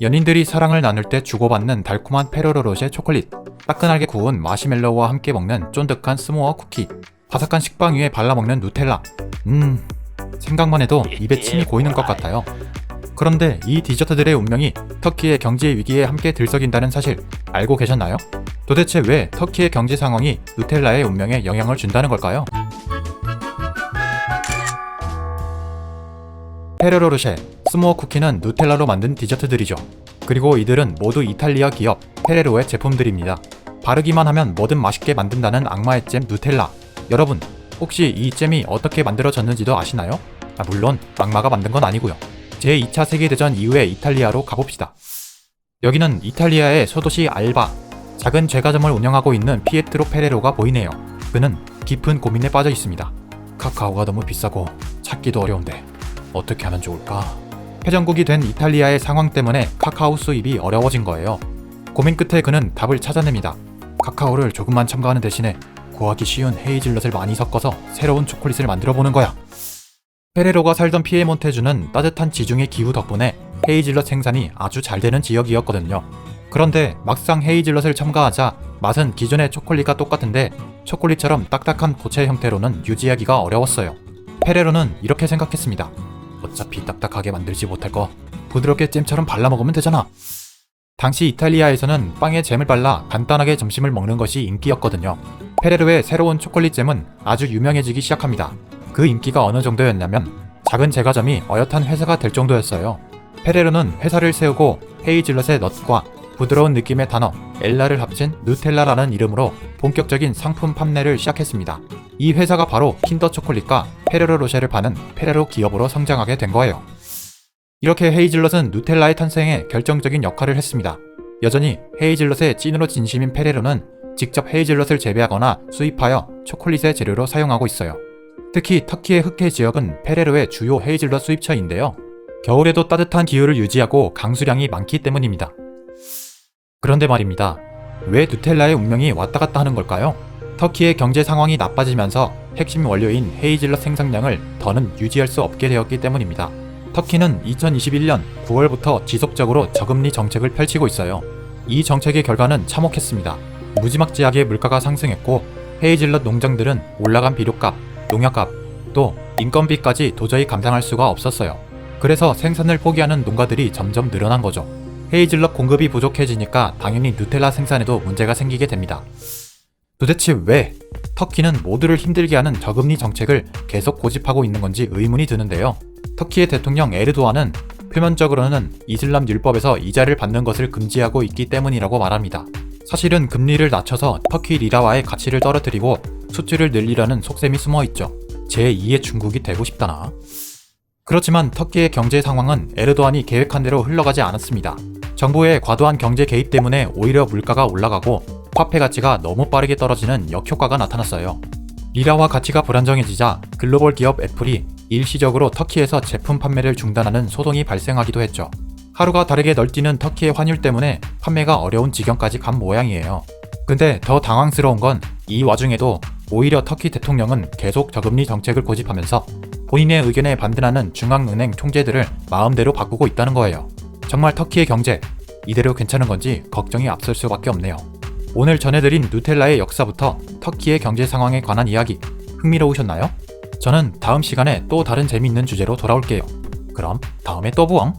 연인들이 사랑을 나눌 때 주고받는 달콤한 페로로로제 초콜릿, 따끈하게 구운 마시멜로우와 함께 먹는 쫀득한 스모어 쿠키, 바삭한 식빵 위에 발라먹는 누텔라. 음, 생각만 해도 입에 침이 고이는 것 같아요. 그런데 이 디저트들의 운명이 터키의 경제 위기에 함께 들썩인다는 사실 알고 계셨나요? 도대체 왜 터키의 경제 상황이 누텔라의 운명에 영향을 준다는 걸까요? 페레로르쉐, 스모어 쿠키는 누텔라로 만든 디저트들이죠. 그리고 이들은 모두 이탈리아 기업 페레로의 제품들입니다. 바르기만 하면 뭐든 맛있게 만든다는 악마의 잼 누텔라. 여러분, 혹시 이 잼이 어떻게 만들어졌는지도 아시나요? 아, 물론 악마가 만든 건 아니고요. 제2차 세계대전 이후에 이탈리아로 가봅시다. 여기는 이탈리아의 소도시 알바. 작은 제과점을 운영하고 있는 피에트로 페레로가 보이네요. 그는 깊은 고민에 빠져 있습니다. 카카오가 너무 비싸고 찾기도 어려운데 어떻게 하면 좋을까? 회전국이 된 이탈리아의 상황 때문에 카카오 수입이 어려워진 거예요. 고민 끝에 그는 답을 찾아냅니다. 카카오를 조금만 첨가하는 대신에 구하기 쉬운 헤이즐넛을 많이 섞어서 새로운 초콜릿을 만들어 보는 거야. 페레로가 살던 피에몬테주는 따뜻한 지중해 기후 덕분에 헤이즐넛 생산이 아주 잘 되는 지역이었거든요. 그런데 막상 헤이즐넛을 첨가하자 맛은 기존의 초콜릿과 똑같은데 초콜릿처럼 딱딱한 고체 형태로는 유지하기가 어려웠어요. 페레로는 이렇게 생각했습니다. 어차피 딱딱하게 만들지 못할 거 부드럽게 잼처럼 발라 먹으면 되잖아. 당시 이탈리아에서는 빵에 잼을 발라 간단하게 점심을 먹는 것이 인기였거든요. 페레로의 새로운 초콜릿 잼은 아주 유명해지기 시작합니다. 그 인기가 어느 정도였냐면 작은 제과점이 어엿한 회사가 될 정도였어요. 페레로는 회사를 세우고 헤이즐넛의 넛과 부드러운 느낌의 단어 엘라를 합친 누텔라라는 이름으로 본격적인 상품 판매를 시작했습니다. 이 회사가 바로 킨더 초콜릿과 페레로 로쉐를 파는 페레로 기업으로 성장하게 된 거예요. 이렇게 헤이즐넛은 누텔라의 탄생에 결정적인 역할을 했습니다. 여전히 헤이즐넛의 찐으로 진심인 페레로는 직접 헤이즐넛을 재배하거나 수입하여 초콜릿의 재료로 사용하고 있어요. 특히 터키의 흑해 지역은 페레로의 주요 헤이즐넛 수입처인데요. 겨울에도 따뜻한 기후를 유지하고 강수량이 많기 때문입니다. 그런데 말입니다. 왜 누텔라의 운명이 왔다 갔다 하는 걸까요? 터키의 경제 상황이 나빠지면서 핵심 원료인 헤이즐넛 생산량을 더는 유지할 수 없게 되었기 때문입니다. 터키는 2021년 9월부터 지속적으로 저금리 정책을 펼치고 있어요. 이 정책의 결과는 참혹했습니다. 무지막지하게 물가가 상승했고 헤이즐넛 농장들은 올라간 비료값, 농약값, 또 인건비까지 도저히 감당할 수가 없었어요. 그래서 생산을 포기하는 농가들이 점점 늘어난 거죠. 헤이즐넛 공급이 부족해지니까 당연히 누텔라 생산에도 문제가 생기게 됩니다. 도대체 왜 터키는 모두를 힘들게 하는 저금리 정책을 계속 고집하고 있는 건지 의문이 드는데요. 터키의 대통령 에르도안은 표면적으로는 이슬람 율법에서 이자를 받는 것을 금지하고 있기 때문이라고 말합니다. 사실은 금리를 낮춰서 터키 리라와의 가치를 떨어뜨리고 수출을 늘리려는 속셈이 숨어 있죠. 제2의 중국이 되고 싶다나? 그렇지만 터키의 경제 상황은 에르도안이 계획한 대로 흘러가지 않았습니다. 정부의 과도한 경제 개입 때문에 오히려 물가가 올라가고 화폐 가치가 너무 빠르게 떨어지는 역효과가 나타났어요. 리라와 가치가 불안정해지자 글로벌 기업 애플이 일시적으로 터키에서 제품 판매를 중단하는 소동이 발생하기도 했죠. 하루가 다르게 널뛰는 터키의 환율 때문에 판매가 어려운 지경까지 간 모양이에요. 근데 더 당황스러운 건 이 와중에도 오히려 터키 대통령은 계속 저금리 정책을 고집하면서 본인의 의견에 반대하는 중앙은행 총재들을 마음대로 바꾸고 있다는 거예요. 정말 터키의 경제 이대로 괜찮은 건지 걱정이 앞설 수밖에 없네요. 오늘 전해드린 누텔라의 역사부터 터키의 경제 상황에 관한 이야기 흥미로우셨나요? 저는 다음 시간에 또 다른 재미있는 주제로 돌아올게요. 그럼 다음에 또 보엉!